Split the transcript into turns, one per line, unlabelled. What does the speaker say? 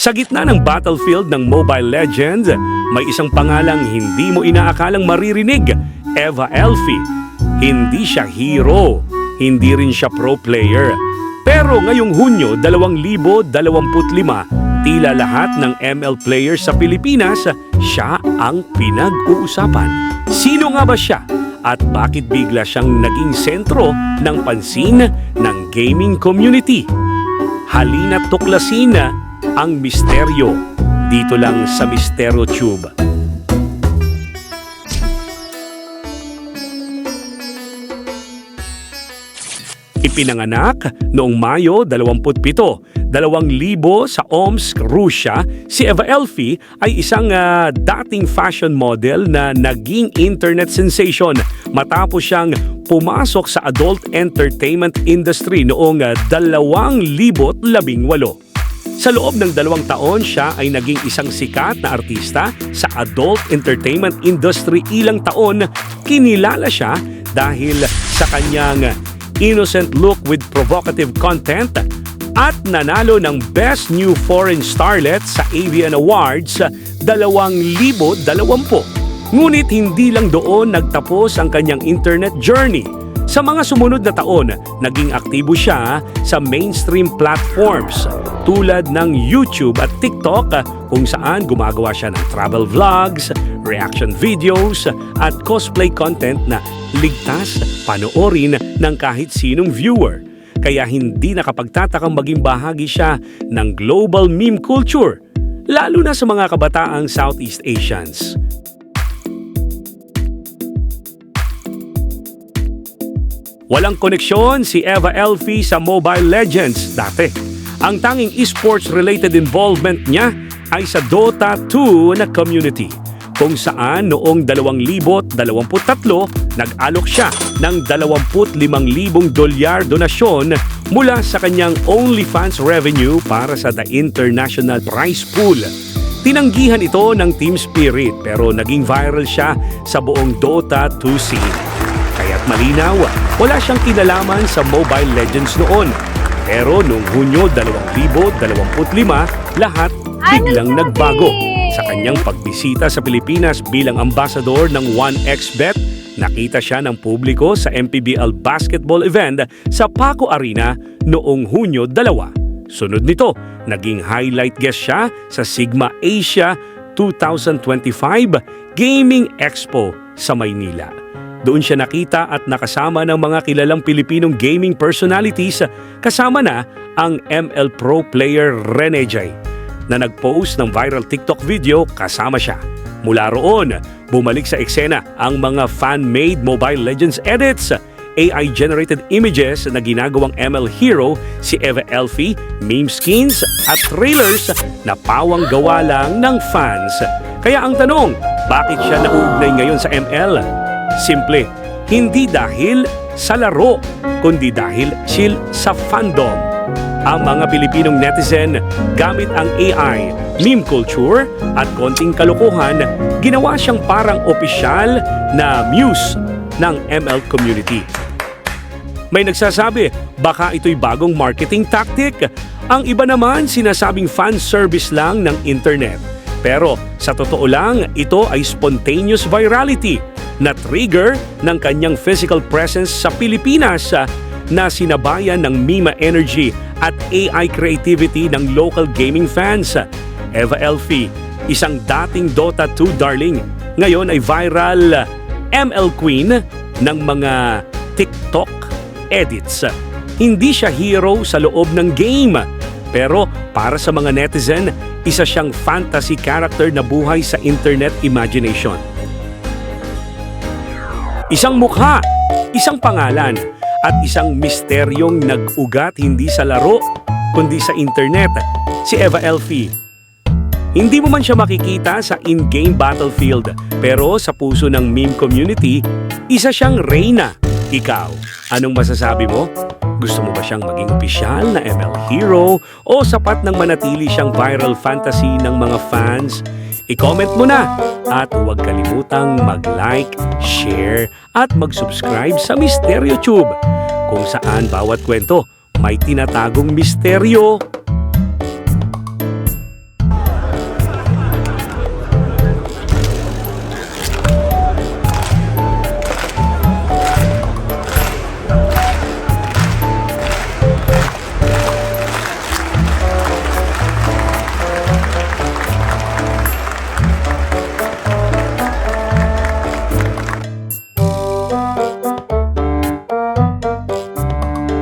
Sa gitna ng battlefield ng Mobile Legends, may isang pangalang hindi mo inaakalang maririnig, Eva Elfie. Hindi siya hero, hindi rin siya pro player. Pero ngayong Hunyo 2025, tila lahat ng ML players sa Pilipinas, siya ang pinag-uusapan. Sino nga ba siya? At bakit bigla siyang naging sentro ng pansin ng gaming community? Halina't tuklasin ang misteryo dito lang sa Misteryo Tube. Ipinanganak noong Mayo 27, 2000 sa Omsk, Russia, si Eva Elfie ay isang ah, dating fashion model na naging internet sensation matapos siyang pumasok sa adult entertainment industry noong ah, 2018. Sa loob ng dalawang taon, siya ay naging isang sikat na artista sa adult entertainment industry. Ilang taon, kinilala siya dahil sa kanyang innocent look with provocative content at nanalo ng Best New Foreign Starlet sa AVN Awards 2020. Ngunit hindi lang doon nagtapos ang kanyang internet journey. Sa mga sumunod na taon, naging aktibo siya sa mainstream platforms tulad ng YouTube at TikTok kung saan gumagawa siya ng travel vlogs, reaction videos at cosplay content na ligtas panoorin ng kahit sinong viewer. Kaya hindi nakapagtatakang maging bahagi siya ng global meme culture, lalo na sa mga kabataang Southeast Asians. Walang koneksyon si Eva Elfie sa Mobile Legends dati. Ang tanging esports-related involvement niya ay sa Dota 2 na community kung saan noong 2023 nag-alok siya ng 25,000 dolyar donasyon mula sa kanyang OnlyFans revenue para sa The International Prize Pool. Tinanggihan ito ng Team Spirit pero naging viral siya sa buong Dota 2 scene. Malinaw, wala siyang kinalaman sa Mobile Legends noon. Pero noong Hunyo 2025, lahat biglang nagbago. Sa kanyang pagbisita sa Pilipinas bilang ambassador ng 1xBet, nakita siya ng publiko sa MPBL basketball event sa Paco Arena noong Hunyo 2. Sunod nito, naging highlight guest siya sa Sigma Asia 2025 Gaming Expo sa Maynila. Doon siya nakita at nakasama ng mga kilalang Pilipinong gaming personalities kasama na ang ML Pro player Rene J na nag-post ng viral TikTok video kasama siya. Mula roon, bumalik sa eksena ang mga fan-made Mobile Legends edits, AI-generated images na ginagawang ML hero si Eva Elfie, meme skins at trailers na pawang gawa lang ng fans. Kaya ang tanong, bakit siya nauugnay ngayon sa ML? Simple, hindi dahil sa laro, kundi dahil chill sa fandom. Ang mga Pilipinong netizen gamit ang AI, meme culture at konting kalokohan, ginawa siyang parang opisyal na muse ng ML community. May nagsasabi, baka ito'y bagong marketing tactic. Ang iba naman sinasabing fan service lang ng internet. Pero sa totoo lang, ito ay spontaneous virality na trigger ng kanyang physical presence sa Pilipinas ah, na sinabayan ng Mima energy at AI creativity ng local gaming fans. Eva Elfie, isang dating Dota 2 darling, ngayon ay viral ah, ML queen ng mga TikTok edits. Hindi siya hero sa loob ng game, pero para sa mga netizen, isa siyang fantasy character na buhay sa internet imagination. Isang mukha, isang pangalan, at isang misteryong nag-ugat hindi sa laro, kundi sa internet, si Eva Elfie. Hindi mo man siya makikita sa in-game battlefield, pero sa puso ng meme community, isa siyang reyna. Ikaw, anong masasabi mo? Gusto mo ba siyang maging opisyal na ML hero o sapat nang manatili siyang viral fantasy ng mga fans? I-comment mo na at huwag kalimutang mag-like, share at mag-subscribe sa Misteryo Tube kung saan bawat kwento may tinatagong misteryo